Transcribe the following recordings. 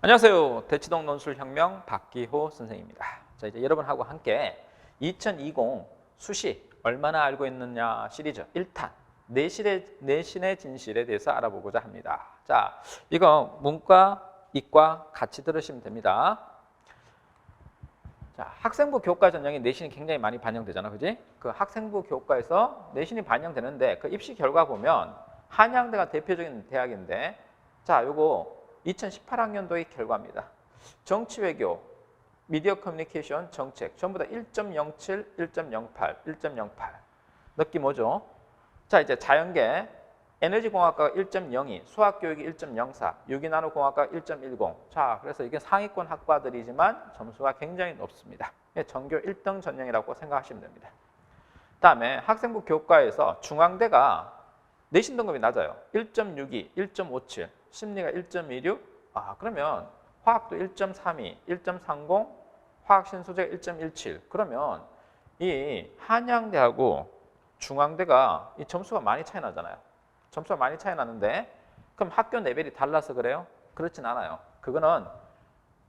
안녕하세요. 대치동 논술혁명 박기호 선생입니다. 자 이제 여러분하고 함께 2020 수시 얼마나 알고 있느냐 시리즈 1탄 내신의 내신의 진실에 대해서 알아보고자 합니다. 자 이거 문과 이과 같이 들으시면 됩니다. 자 학생부 교과 전형이 내신이 굉장히 많이 반영되잖아, 그지? 그 학생부 교과에서 내신이 반영되는데 그 입시 결과 보면 한양대가 대표적인 대학인데 자 요거 2018학년도의 결과입니다. 정치 외교, 미디어 커뮤니케이션, 정책 전부 다 1.07, 1.08, 1.08 느낌 오죠? 자 이제 자연계, 에너지공학과가 1.02, 수학교육이 1.04, 유기나노공학과가 1.10. 자 그래서 이게 상위권 학과들이지만 점수가 굉장히 높습니다. 전교 1등 전형이라고 생각하시면 됩니다. 다음에 학생부 교과에서 중앙대가 내신 등급이 낮아요. 1.62, 1.57, 심리가 1.26. 아, 그러면 화학도 1.32, 1.30, 화학 신소재가 1.17. 그러면 이 한양대하고 중앙대가 이 점수가 많이 차이 나잖아요. 점수가 많이 차이 나는데 그럼 학교 레벨이 달라서 그래요? 그렇진 않아요. 그거는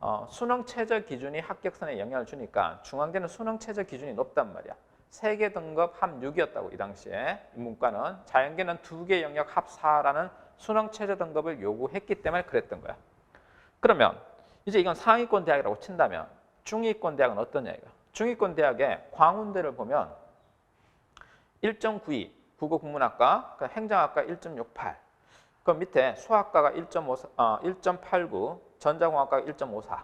어, 수능 최저 기준이 합격선에 영향을 주니까 중앙대는 수능 최저 기준이 높단 말이야. 세 개 등급 합 6이었다고 이 당시에 문과는 자연계는 두 개 영역 합 4라는 수능 최저 등급을 요구했기 때문에 그랬던 거야. 그러면 이제 이건 상위권 대학이라고 친다면 중위권 대학은 어떠냐 이거. 중위권 대학의 광운대를 보면 1.92 국어 국문학과, 그 행정학과 1.68. 그 밑에 수학과가 1.5, 어, 1.89, 전자공학과가 1.54.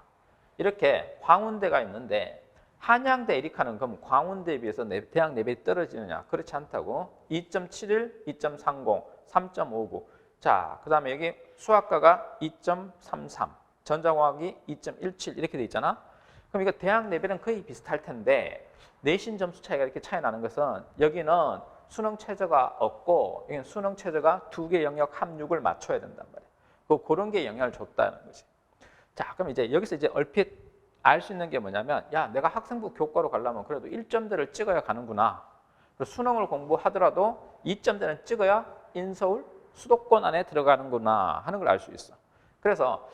이렇게 광운대가 있는데 한양대 에리카는 그럼 광운대에 비해서 내- 대학 레벨이 떨어지느냐? 그렇지 않다고. 2.71, 2.30, 3.59. 자, 그 다음에 여기 수학과가 2.33, 전자공학이 2.17 이렇게 돼 있잖아. 그럼 이거 대학 레벨은 거의 비슷할 텐데 내신 점수 차이가 이렇게 차이 나는 것은 여기는 수능 최저가 없고 여기는 수능 최저가 두 개 영역 합육을 맞춰야 된단 말이야. 그 그런 게 영향을 줬다는 거지. 자, 그럼 이제 여기서 이제 얼핏 알 수 있는 게 뭐냐면 야, 내가 학생부 교과로 가려면 그래도 1점대를 찍어야 가는구나. 수능을 공부하더라도 2점대는 찍어야 인서울 수도권 안에 들어가는구나 하는 걸 알 수 있어. 그래서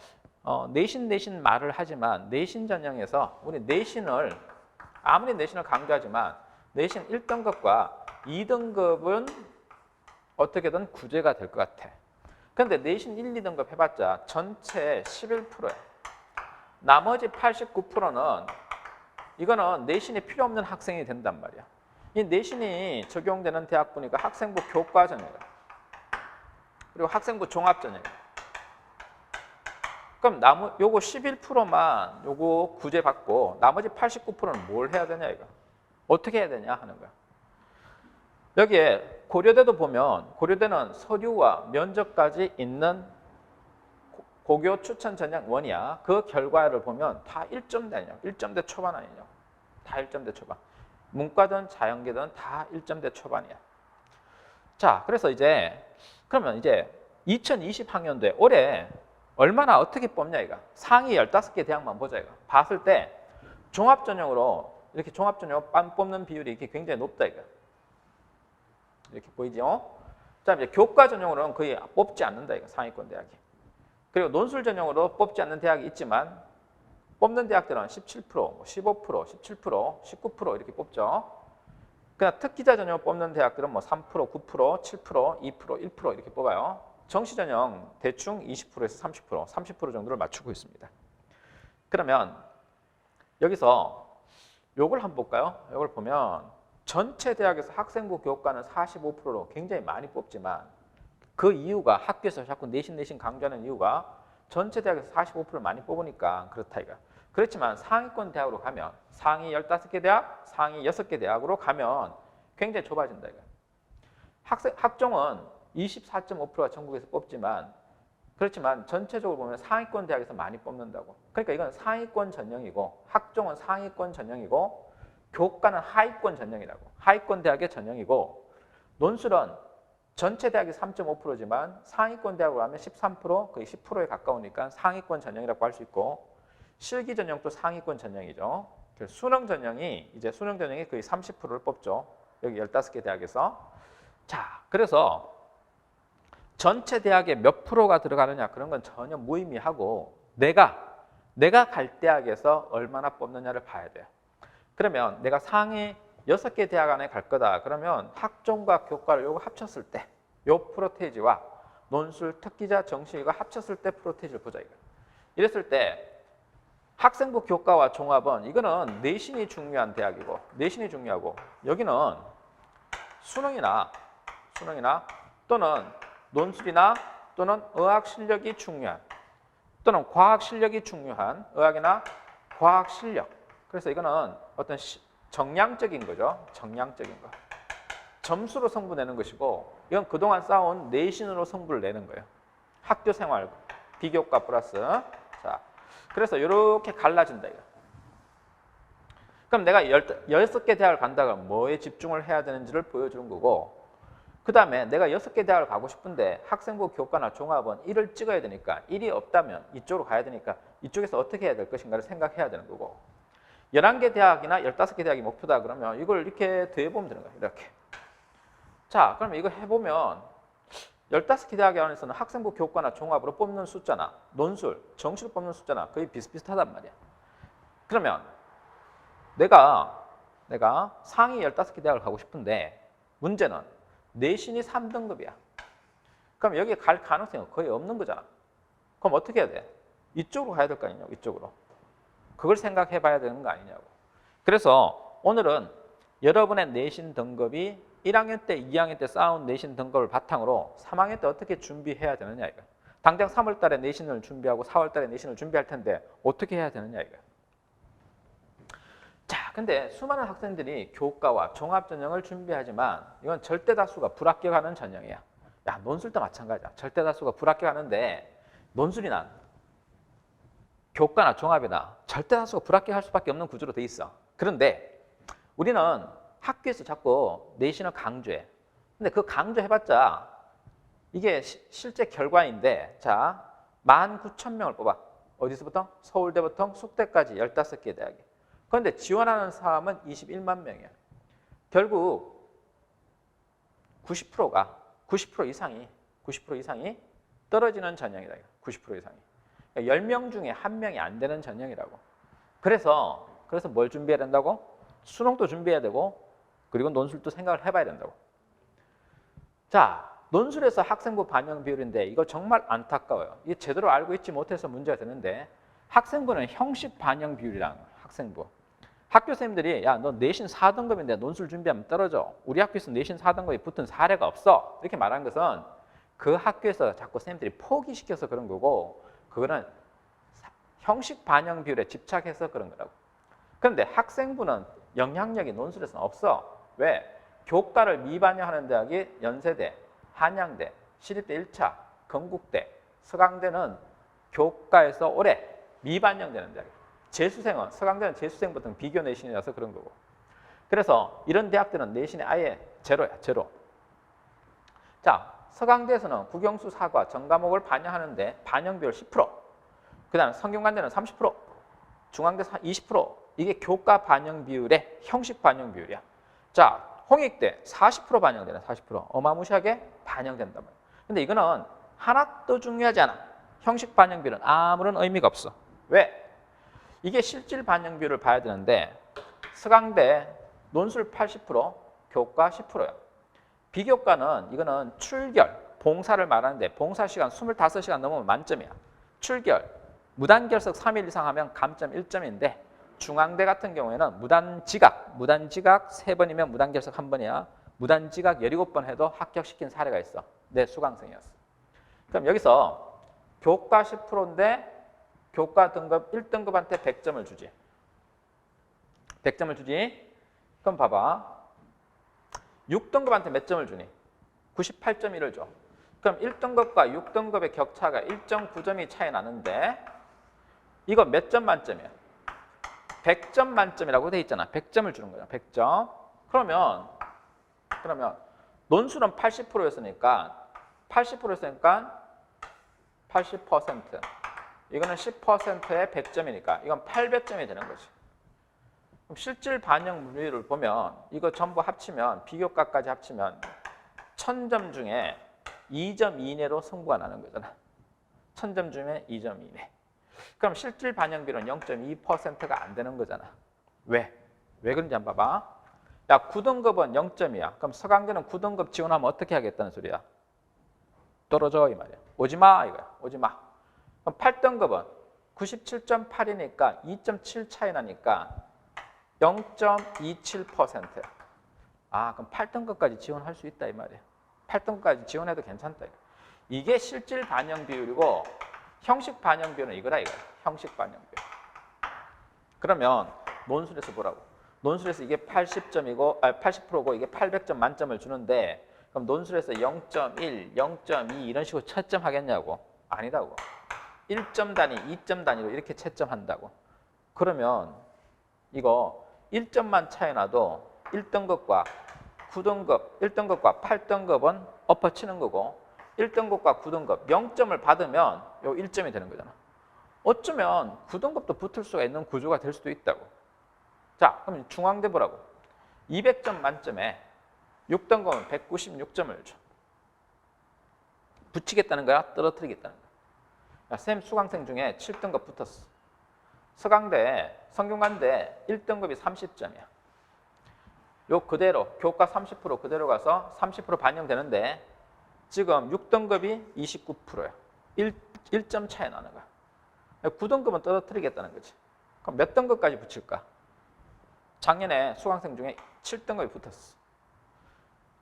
어, 내신 내신 말을 하지만 내신 전형에서 우리 내신을 아무리 내신을 강조하지만 내신 1등급과 2등급은 어떻게든 구제가 될 것 같아. 그런데 내신 1, 2등급 해봤자 전체 11%야. 나머지 89%는 이거는 내신이 필요 없는 학생이 된단 말이야. 이 내신이 적용되는 대학 보니까 학생부 교과 전형이야. 그리고 학생부 종합 전형이야. 그럼 나무 요거 11%만 요거 구제 받고 나머지 89%는 뭘 해야 되냐 이거. 어떻게 해야 되냐 하는 거야. 여기에 고려대도 보면 고려대는 서류와 면접까지 있는 고- 고교 추천 전형 원이야. 그 결과를 보면 다 1점대 아니냐. 1점대 초반 아니냐. 다 1점대 초반. 문과든 자연계든 다 1점대 초반이야. 자, 그래서 이제 그러면 이제 2020학년도에 올해 얼마나 어떻게 뽑냐 이거. 상위 15개 대학만 보자 이거. 봤을 때 종합 전형으로 이렇게 종합 전형으로 빰 뽑는 비율이 이렇게 굉장히 높다 이거. 이렇게 보이죠? 자, 이제 교과 전형으로는 거의 뽑지 않는다 이거 상위권 대학이. 그리고 논술 전형으로 뽑지 않는 대학이 있지만 뽑는 대학들은 17%, 15%, 17%, 19% 이렇게 뽑죠. 그냥 특기자 전형 뽑는 대학들은 뭐 3%, 9%, 7%, 2%, 1% 이렇게 뽑아요. 정시 전형 대충 20%에서 30%, 30% 정도를 맞추고 있습니다. 그러면 여기서 요걸 한번 볼까요? 요걸 보면 전체 대학에서 학생부 교과는 45%로 굉장히 많이 뽑지만 그 이유가 학교에서 자꾸 내신 내신 강조하는 이유가 전체 대학에서 45%를 많이 뽑으니까 그렇다 이거. 그렇지만 상위권 대학으로 가면 상위 15개 대학, 상위 6개 대학으로 가면 굉장히 좁아진다 이거. 학생 학종은 24.5%가 전국에서 뽑지만 그렇지만 전체적으로 보면 상위권 대학에서 많이 뽑는다고. 그러니까 이건 상위권 전형이고 학종은 상위권 전형이고 교과는 하위권 전형이라고. 하위권 대학의 전형이고 논술은 전체 대학이 3.5%지만 상위권 대학으로 하면 13% 거의 10%에 가까우니까 상위권 전형이라고 할 수 있고 실기 전형도 상위권 전형이죠. 수능 전형이 이제 수능 전형이 거의 30%를 뽑죠. 여기 15개 대학에서. 자, 그래서 전체 대학에 몇 프로가 들어가느냐 그런 건 전혀 무의미하고 내가 내가 갈 대학에서 얼마나 뽑느냐를 봐야 돼요. 그러면 내가 상위 여섯 개 대학 안에 갈 거다. 그러면 학종과 교과를 요거 합쳤을 때 요 프로테이지와 논술 특기자 정시가 합쳤을 때 프로테이지를 보자 이거. 이랬을 때 학생부 교과와 종합은 이거는 내신이 중요한 대학이고 내신이 중요하고 여기는 수능이나 수능이나 또는 논술이나 또는 의학 실력이 중요한 또는 과학 실력이 중요한 의학이나 과학 실력. 그래서 이거는 어떤 시- 정량적인 거죠. 정량적인 거. 점수로 승부 내는 것이고 이건 그동안 쌓아온 내신으로 승부를 내는 거예요. 학교 생활 비교과 플러스 자 그래서 이렇게 갈라진다 이거. 그럼 내가 열, 여섯 개 대학을 간다 그러면 뭐에 집중을 해야 되는지를 보여주는 거고 그 다음에 내가 여섯 개 대학을 가고 싶은데 학생부 교과나 종합은 1을 찍어야 되니까 1이 없다면 이쪽으로 가야 되니까 이쪽에서 어떻게 해야 될 것인가를 생각해야 되는 거고 11개 대학이나 15개 대학이 목표다 그러면 이걸 이렇게 더해보면 되는 거예요. 이렇게. 자, 그러면 이거 해보면 15개 대학 안에서는 학생부 교과나 종합으로 뽑는 숫자나 논술, 정시로 뽑는 숫자나 거의 비슷비슷하단 말이야. 그러면 내가 내가 상위 15개 대학을 가고 싶은데 문제는 내신이 3등급이야. 그럼 여기 갈 가능성이 거의 없는 거잖아. 그럼 어떻게 해야 돼? 이쪽으로 가야 될 거 아니냐고, 이쪽으로. 그걸 생각해 봐야 되는 거 아니냐고. 그래서 오늘은 여러분의 내신 등급이 1학년 때, 2학년 때 쌓아온 내신 등급을 바탕으로 3학년 때 어떻게 준비해야 되느냐 이거. 당장 3월 달에 내신을 준비하고 4월 달에 내신을 준비할 텐데 어떻게 해야 되느냐 이거. 자, 근데 수많은 학생들이 교과와 종합 전형을 준비하지만 이건 절대 다수가 불합격하는 전형이야. 야, 논술도 마찬가지야. 절대 다수가 불합격하는데 논술이나 교과나 종합이나 절대 다수가 불합격할 수밖에 없는 구조로 돼 있어. 그런데 우리는 학교에서 자꾸 내신을 강조해. 근데 그 강조해봤자 이게 시- 실제 결과인데 자 19,000명을 뽑아. 어디서부터? 서울대부터 숙대까지 15개 대학이. 그런데 지원하는 사람은 21만 명이야. 결국 90%가 90% 이상이 90% 이상이 떨어지는 전형이다. 90% 이상이. 10명 중에 한 명이 안 되는 전형이라고. 그래서 그래서 뭘 준비해야 된다고? 수능도 준비해야 되고 그리고 논술도 생각을 해봐야 된다고. 자, 논술에서 학생부 반영 비율인데 이거 정말 안타까워요. 이게 제대로 알고 있지 못해서 문제가 되는데 학생부는 형식 반영 비율이랑 학생부. 학교 선생님들이 야 너 내신 4등급인데 논술 준비하면 떨어져. 우리 학교에서 내신 4등급이 붙은 사례가 없어. 이렇게 말한 것은 그 학교에서 자꾸 선생님들이 포기시켜서 그런 거고 그거는 사- 형식 반영 비율에 집착해서 그런 거라고. 그런데 학생부는 영향력이 논술에서는 없어. 왜? 교과를 미반영하는 대학이 연세대, 한양대, 시립대 1차, 건국대, 서강대는 교과에서 올해 미반영되는 대학. 재수생은 서강대는 재수생 보통 비교 내신이라서 그런 거고. 그래서 이런 대학들은 내신이 아예 제로야, 제로. 자, 서강대에서는 국영수 사과 전 과목을 반영하는데 반영 비율 10%. 그다음 성균관대는 30%, 중앙대 20%. 이게 교과 반영 비율의 형식 반영 비율이야. 자, 홍익대 40% 반영되네, 40%. 어마무시하게 반영된단 말이야. 근데 이거는 하나도 중요하지 않아. 형식 반영 비율은 아무런 의미가 없어. 왜? 이게 실질 반영 비율을 봐야 되는데 서강대 논술 80%, 교과 10%야. 비교과는 이거는 출결, 봉사를 말하는데 봉사 시간 25시간 넘으면 만점이야. 출결, 무단결석 3일 이상 하면 감점 1점인데 중앙대 같은 경우에는 무단지각, 무단지각 3번이면 무단결석 1번이야. 무단지각 17번 해도 합격시킨 사례가 있어. 내 수강생이었어. 그럼 여기서 교과 10%인데 교과 등급 1등급한테 100점을 주지. 100점을 주지. 그럼 봐봐. 6등급한테 몇 점을 주니? 98.1을 줘. 그럼 1등급과 6등급의 격차가 1.9점이 차이 나는데 이거 몇 점 만점이야? 100점 만점이라고 돼 있잖아. 100점을 주는 거야. 100점. 그러면 그러면 논술은 80%였으니까 80%였으니까 80%. 이거는 10%의 100점이니까 이건 800점이 되는 거지. 그럼 실질 반영 비율을 보면 이거 전부 합치면 비교과까지 합치면 1000점 중에 2점 이내로 승부가 나는 거잖아. 1000점 중에 2점 이내. 그럼 실질 반영 비율은 0.2%가 안 되는 거잖아. 왜? 왜 그런지 한번 봐봐. 야, 9등급은 0점이야. 그럼 서강대는 9등급 지원하면 어떻게 하겠다는 소리야? 떨어져 이 말이야. 오지 마 이거야. 오지 마. 그럼 8등급은 97.8이니까 2.7 차이 나니까 0.27%야. 아, 그럼 8등급까지 지원할 수 있다 이 말이야. 8등급까지 지원해도 괜찮다. 이게 실질 반영 비율이고 형식 반영 비율은 이거다 이거야. 형식 반영 비율. 그러면 논술에서 보라고. 논술에서 이게 80점이고 아 80%고 이게 800점 만점을 주는데 그럼 논술에서 0.1, 0.2 이런 식으로 채점 하겠냐고? 아니다고. 1점 단위, 2점 단위로 이렇게 채점한다고. 그러면 이거 1점만 차이 나도 1등급과 9등급, 1등급과 8등급은 엎어치는 거고 1등급과 9등급 0점을 받으면 요 1점이 되는 거잖아. 어쩌면 9등급도 붙을 수가 있는 구조가 될 수도 있다고. 자, 그럼 중앙대 보라고. 200점 만점에 6등급은 196점을 줘. 붙이겠다는 거야? 떨어뜨리겠다는 거야? 야, 쌤 수강생 중에 7등급 붙었어. 서강대, 성균관대 1등급이 30점이야. 요 그대로 교과 30% 그대로 가서 30% 반영되는데 지금 6등급이 29%야. 1, 1점 차이 나는 거야. 9등급은 떨어뜨리겠다는 거지. 그럼 몇 등급까지 붙일까? 작년에 수강생 중에 7등급이 붙었어.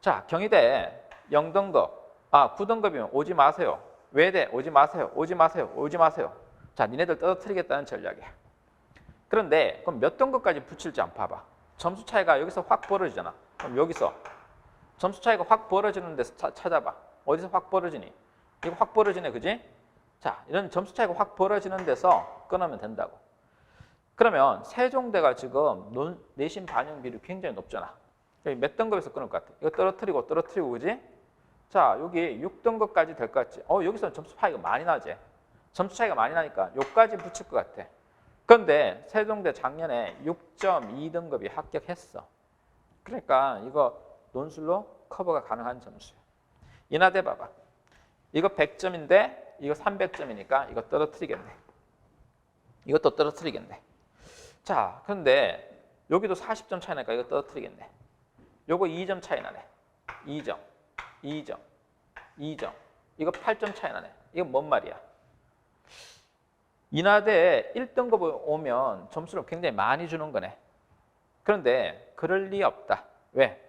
자, 경희대 0등급, 아 9등급이면 오지 마세요. 외대 오지 마세요. 오지 마세요. 오지 마세요. 자, 니네들 떨어뜨리겠다는 전략이야. 그런데 그럼 몇 등급까지 붙일지 한번 봐봐. 점수 차이가 여기서 확 벌어지잖아. 그럼 여기서 점수 차이가 확 벌어지는 데서 차- 찾아봐. 어디서 확 벌어지니? 이거 확 벌어지네, 그지? 자, 이런 점수 차이가 확 벌어지는 데서 끊으면 된다고. 그러면 세종대가 지금 논, 내신 반영 비율이 굉장히 높잖아. 몇 등급에서 끊을 것 같아? 이거 떨어뜨리고 떨어뜨리고 그지? 자, 여기 6등급까지 될 것 같지? 어, 여기서는 점수 차이가 많이 나지? 점수 차이가 많이 나니까 여기까지 붙일 것 같아. 그런데 세종대 작년에 6.2등급이 합격했어. 그러니까 이거 논술로 커버가 가능한 점수야. 인하대 봐봐. 이거 100점인데 이거 300점이니까 이거 떨어뜨리겠네. 이것도 떨어뜨리겠네. 자, 그런데 여기도 40점 차이 나니까 이거 떨어뜨리겠네. 요거 2점 차이 나네. 2점, 2점, 2점. 이거 8점 차이 나네. 이건 뭔 말이야? 인하대 1등급을 오면 점수를 굉장히 많이 주는 거네. 그런데 그럴 리 없다. 왜?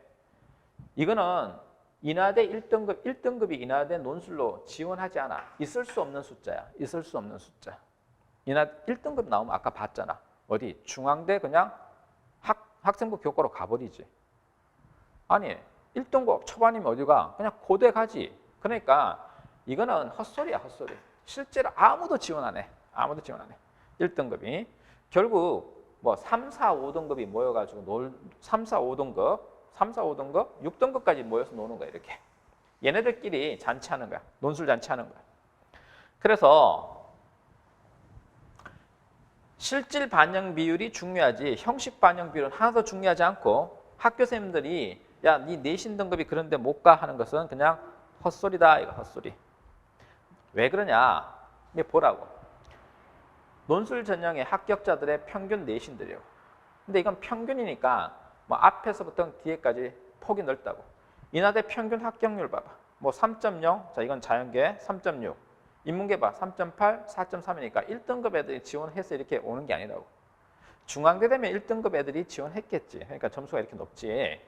이거는 인하대 1등급, 1등급이 인하대 논술로 지원하지 않아. 있을 수 없는 숫자야. 있을 수 없는 숫자. 인하 1등급 나오면 아까 봤잖아. 어디? 중앙대 그냥 학, 학생부 교과로 가버리지. 아니, 1등급 초반이면 어디가? 그냥 고대 가지. 그러니까 이거는 헛소리야, 헛소리. 실제로 아무도 지원 안 해. 아무도 지원 안 해. 1등급이. 결국 뭐 3, 4, 5등급이 모여가지고 놀, 3, 4, 5등급, 3, 4, 5등급, 6등급까지 모여서 노는 거야, 이렇게. 얘네들끼리 잔치하는 거야. 논술 잔치하는 거야. 그래서 실질 반영 비율이 중요하지 형식 반영 비율은 하나도 중요하지 않고 학교 선생님들이 야, 네 내신 등급이 그런데 못 가 하는 것은 그냥 헛소리다 이거 헛소리. 왜 그러냐? 이게 보라고. 논술 전형의 합격자들의 평균 내신들이에요. 근데 이건 평균이니까 뭐 앞에서부터 뒤에까지 폭이 넓다고. 인하대 평균 합격률 봐봐. 뭐 3.0, 자 이건 자연계 3.6, 인문계 봐 3.8, 4.3이니까 1등급 애들이 지원해서 이렇게 오는 게 아니라고. 중앙대 되면 1등급 애들이 지원했겠지. 그러니까 점수가 이렇게 높지.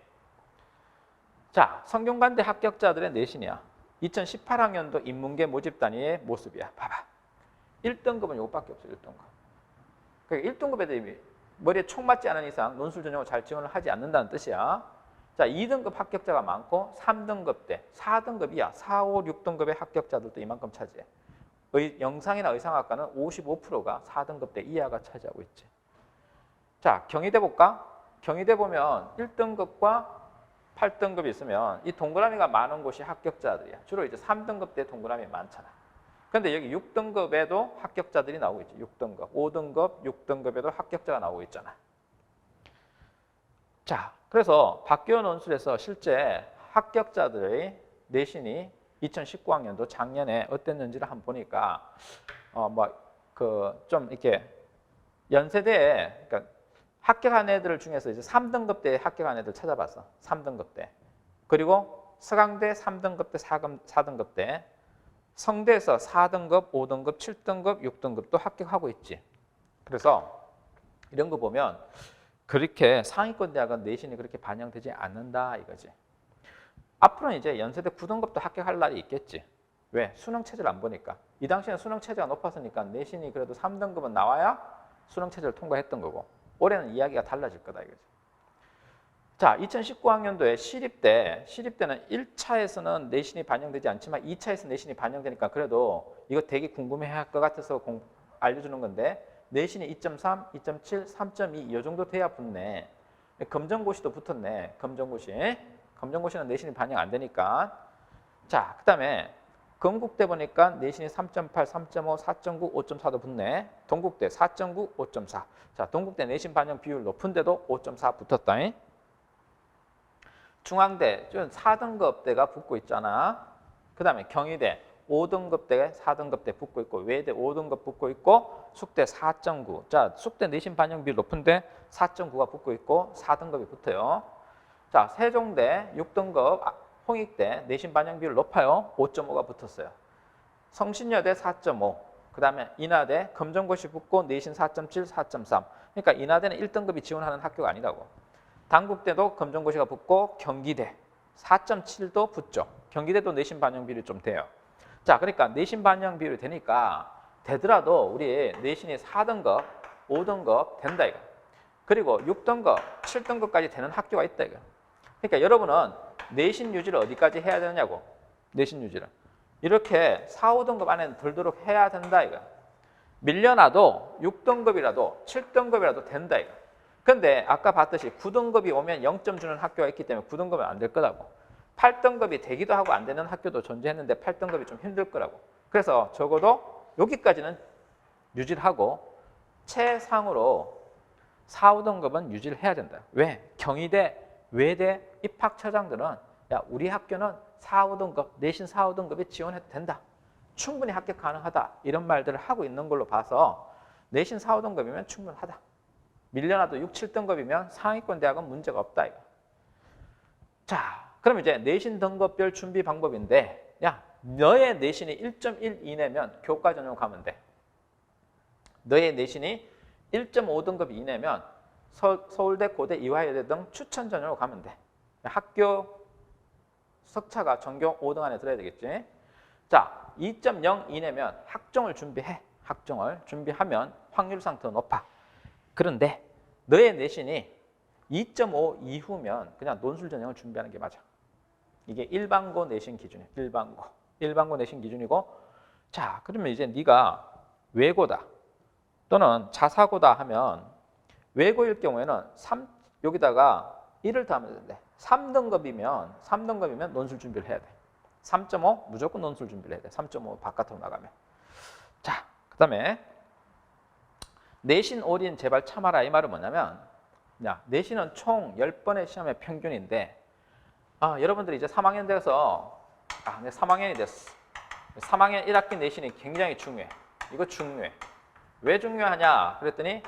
자, 성균관대 합격자들의 내신이야. 2018학년도 인문계 모집 단위의 모습이야. 봐봐. 1등급은 요거밖에 없어. 1등급. 그러니까 1등급 애들이 머리에 총 맞지 않은 이상 논술 전형을 잘 지원을 하지 않는다는 뜻이야. 자, 2등급 합격자가 많고 3등급 대 4등급 이야. 4, 5, 6등급의 합격자들도 이만큼 차지해. 의, 영상이나 의상학과는 55%가 4등급 대 이하가 차지하고 있지. 자, 경희대 볼까? 경희대 보면 1등급과 8등급이 있으면 이 동그라미가 많은 곳이 합격자들이야. 주로 이제 3등급 대 동그라미 많잖아. 근데 여기 6등급에도 합격자들이 나오고 있지. 6등급, 5등급, 6등급에도 합격자가 나오고 있잖아. 자, 그래서 박기원 논술에서 실제 합격자들의 내신이 2019학년도 작년에 어땠는지를 한번 보니까 어뭐그좀 이렇게 연세대에 그러니까 합격한 애들 중에서 이제 3등급대에 합격한 애들 찾아봤어. 3등급대. 그리고 서강대 3등급대, 4급, 4등급대. 성대에서 4등급, 5등급, 7등급, 6등급도 합격하고 있지. 그래서 이런 거 보면 그렇게 상위권 대학은 내신이 그렇게 반영되지 않는다 이거지. 앞으로는 이제 연세대 9등급도 합격할 날이 있겠지. 왜? 수능 체제를 안 보니까. 이 당시에는 수능 체제가 높았으니까 내신이 그래도 3등급은 나와야 수능 체제를 통과했던 거고 올해는 이야기가 달라질 거다 이거지. 자, 2019학년도에 시립대, 시립대는 1차에서는 내신이 반영되지 않지만 2차에서 내신이 반영되니까 그래도 이거 되게 궁금해 할 것 같아서 공, 알려주는 건데 내신이 2.3, 2.7, 3.2 이 정도 돼야 붙네. 검정고시도 붙었네. 검정고시. 검정고시는 내신이 반영 안 되니까. 자, 그 다음에 건국대 보니까 내신이 3.8, 3.5, 4.9, 5.4도 붙네. 동국대 4.9, 5.4. 자, 동국대 내신 반영 비율 높은데도 5.4 붙었다. 잉? 중앙대, 좀 4등급대가 붙고 있잖아. 그 다음에 경희대 5등급대, 4등급대 붙고 있고 외대 5등급 붙고 있고 숙대 4.9. 자, 숙대 내신 반영 비율 높은데 4.9가 붙고 있고 4등급이 붙어요. 자, 세종대 6등급 아, 홍익대 내신 반영 비율 높아요. 5.5가 붙었어요. 성신여대 4.5. 그 다음에 인하대 검정고시 붙고 내신 4.7, 4.3. 그러니까 인하대는 1등급이 지원하는 학교가 아니라고. 당국대도 검정고시가 붙고 경기대 4.7도 붙죠. 경기대도 내신 반영 비율이 좀 돼요. 자, 그러니까 내신 반영 비율이 되니까 되더라도 우리 내신이 4등급, 5등급 된다 이거. 그리고 6등급, 7등급까지 되는 학교가 있다 이거. 그러니까 여러분은 내신 유지를 어디까지 해야 되느냐고. 내신 유지를. 이렇게 4, 5등급 안에는 들도록 해야 된다 이거. 밀려나도 6등급이라도 7등급이라도 된다 이거. 근데 아까 봤듯이 9등급이 오면 0점 주는 학교가 있기 때문에 9등급은 안 될 거라고. 8등급이 되기도 하고 안 되는 학교도 존재했는데 8등급이 좀 힘들 거라고. 그래서 적어도 여기까지는 유지를 하고 최상으로 4, 5등급은 유지를 해야 된다. 왜? 경희대, 외대 입학처장들은 야 우리 학교는 4, 5등급, 내신 4, 5등급에 지원해도 된다. 충분히 합격 가능하다. 이런 말들을 하고 있는 걸로 봐서 내신 4, 5등급이면 충분하다. 밀려나도 6, 7등급이면 상위권 대학은 문제가 없다. 이거. 자, 그럼 이제 내신 등급별 준비 방법인데 야 너의 내신이 1.1 이내면 교과 전형 가면 돼. 너의 내신이 1.5등급 이내면 서, 서울대, 고대, 이화여대 등 추천 전형으로 가면 돼. 학교 석차가 전교 5등 안에 들어야 되겠지. 자, 2.0 이내면 학종을 준비해. 학종을 준비하면 확률상 더 높아. 그런데 너의 내신이 2.5 이후면 그냥 논술 전형을 준비하는 게 맞아. 이게 일반고 내신 기준이야. 일반고. 일반고 내신 기준이고 자, 그러면 이제 네가 외고다 또는 자사고다 하면 외고일 경우에는 3 여기다가 1을 더하면 되는데 3등급이면 3등급이면 논술 준비를 해야 돼. 3.5 무조건 논술 준비를 해야 돼. 3.5 바깥으로 나가면. 자, 그다음에 내신 올인 제발 참아라 이 말은 뭐냐면 야, 내신은 총 10번의 시험의 평균인데 아, 여러분들이 이제 3학년 돼서 아, 내 3학년이 됐어. 3학년 1학기 내신이 굉장히 중요해. 이거 중요해. 왜 중요하냐? 그랬더니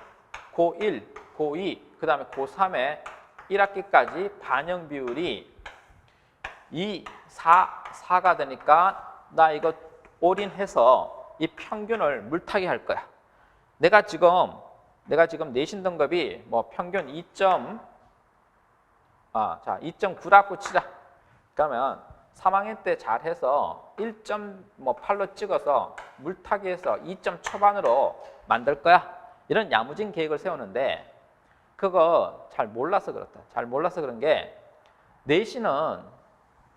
고1, 고2, 그 다음에 고3의 1학기까지 반영 비율이 2, 4, 4가 되니까 나 이거 올인해서 이 평균을 물타기 할 거야. 내가 지금 내가 지금 내신 등급이 뭐 평균 2. 아, 자, 2.9라고 치자. 그러면 3학년 때 잘해서 1.8로 찍어서 물타기해서 2점 초반으로 만들 거야. 이런 야무진 계획을 세우는데 그거 잘 몰라서 그렇다. 잘 몰라서 그런 게 내신은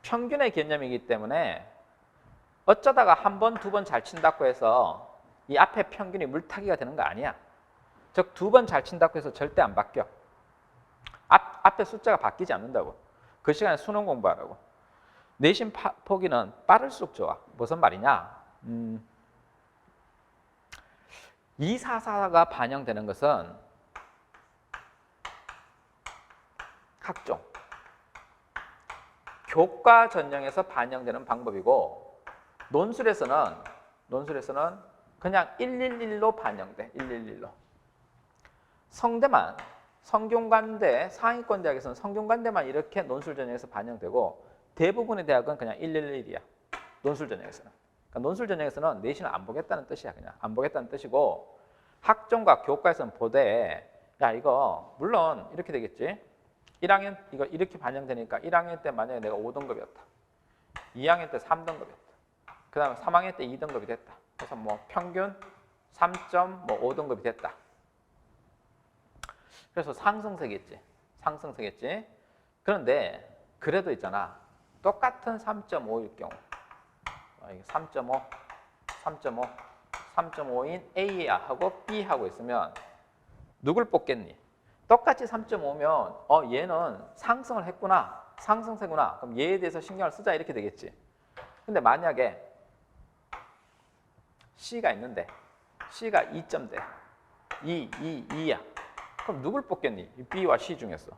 평균의 개념이기 때문에 어쩌다가 한 번, 두 번 잘 친다고 해서 이 앞에 평균이 물타기가 되는 거 아니야. 즉 두 번 잘 친다고 해서 절대 안 바뀌어. 앞, 앞에 숫자가 바뀌지 않는다고. 그 시간에 수능 공부하라고. 내신 파, 포기는 빠를수록 좋아. 무슨 말이냐? 음, 244가 반영되는 것은 학종. 교과 전형에서 반영되는 방법이고 논술에서는 논술에서는 그냥 111로 반영돼. 111로. 성대만 성균관대 상위권 대학에서는 성균관대만 이렇게 논술 전형에서 반영되고 대부분의 대학은 그냥 111이야. 논술 전형에서는. 그러니까 논술 전형에서는 내신을 안 보겠다는 뜻이야. 그냥 안 보겠다는 뜻이고 학종과 교과에서는 보되 야 이거 물론 이렇게 되겠지. 1학년 이거 이렇게 반영되니까 1학년 때 만약에 내가 5등급이었다. 2학년 때 3등급이었다. 그 다음에 3학년 때 2등급이 됐다. 그래서 뭐 평균 3.5등급이 됐다. 그래서 상승세겠지. 상승세겠지. 그런데 그래도 있잖아. 똑같은 3.5일 경우. 아, 이게 3.5, 3.5, 3.5인 A하고 B하고 있으면 누굴 뽑겠니? 똑같이 3.5면 어 얘는 상승을 했구나. 상승세구나. 그럼 얘에 대해서 신경을 쓰자 이렇게 되겠지. 근데 만약에 C가 있는데 C가 2점대 2, 2, 2야. 그럼 누굴 뽑겠니? 이 B와 C 중에서.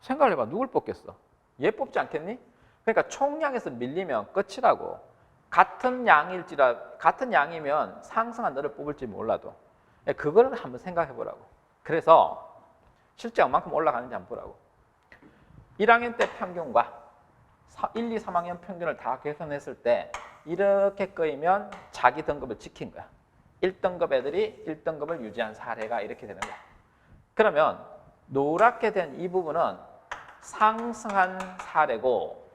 생각을 해봐. 누굴 뽑겠어? 얘 뽑지 않겠니? 그러니까 총량에서 밀리면 끝이라고. 같은 양일지라 같은 양이면 상승한 너를 뽑을지 몰라도 예, 그거를 한번 생각해 보라고. 그래서 실제 얼만큼 올라가는지 한번 보라고. 1학년 때 평균과 1, 2, 3학년 평균을 다 계산했을 때 이렇게 끄이면 자기 등급을 지킨 거야. 1등급 애들이 1등급을 유지한 사례가 이렇게 되는 거야. 그러면 노랗게 된 이 부분은 상승한 사례고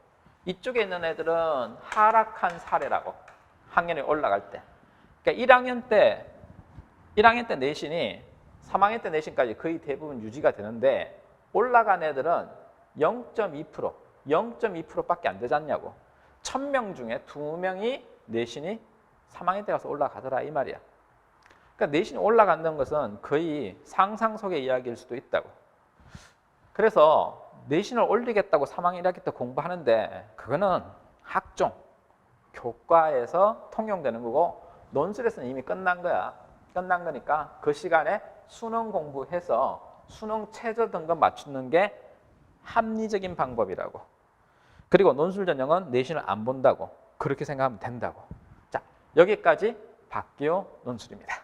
이쪽에 있는 애들은 하락한 사례라고 학년이 올라갈 때. 그러니까 1학년 때 1학년 때 내신이 3학년 때 내신까지 거의 대부분 유지가 되는데 올라간 애들은 0.2% 0.2%밖에 안 되지 않냐고. 1000명 중에 2명이 내신이 3학년 때 가서 올라가더라 이 말이야. 그러니까 내신이 올라간다는 것은 거의 상상 속의 이야기일 수도 있다고. 그래서 내신을 올리겠다고 3학년 1학기 때 공부하는데 그거는 학종, 교과에서 통용되는 거고 논술에서는 이미 끝난 거야. 끝난 거니까 그 시간에 수능 공부해서 수능 최저 등급 맞추는 게 합리적인 방법이라고. 그리고 논술 전형은 내신을 안 본다고 그렇게 생각하면 된다고. 자 여기까지 박기호 논술입니다.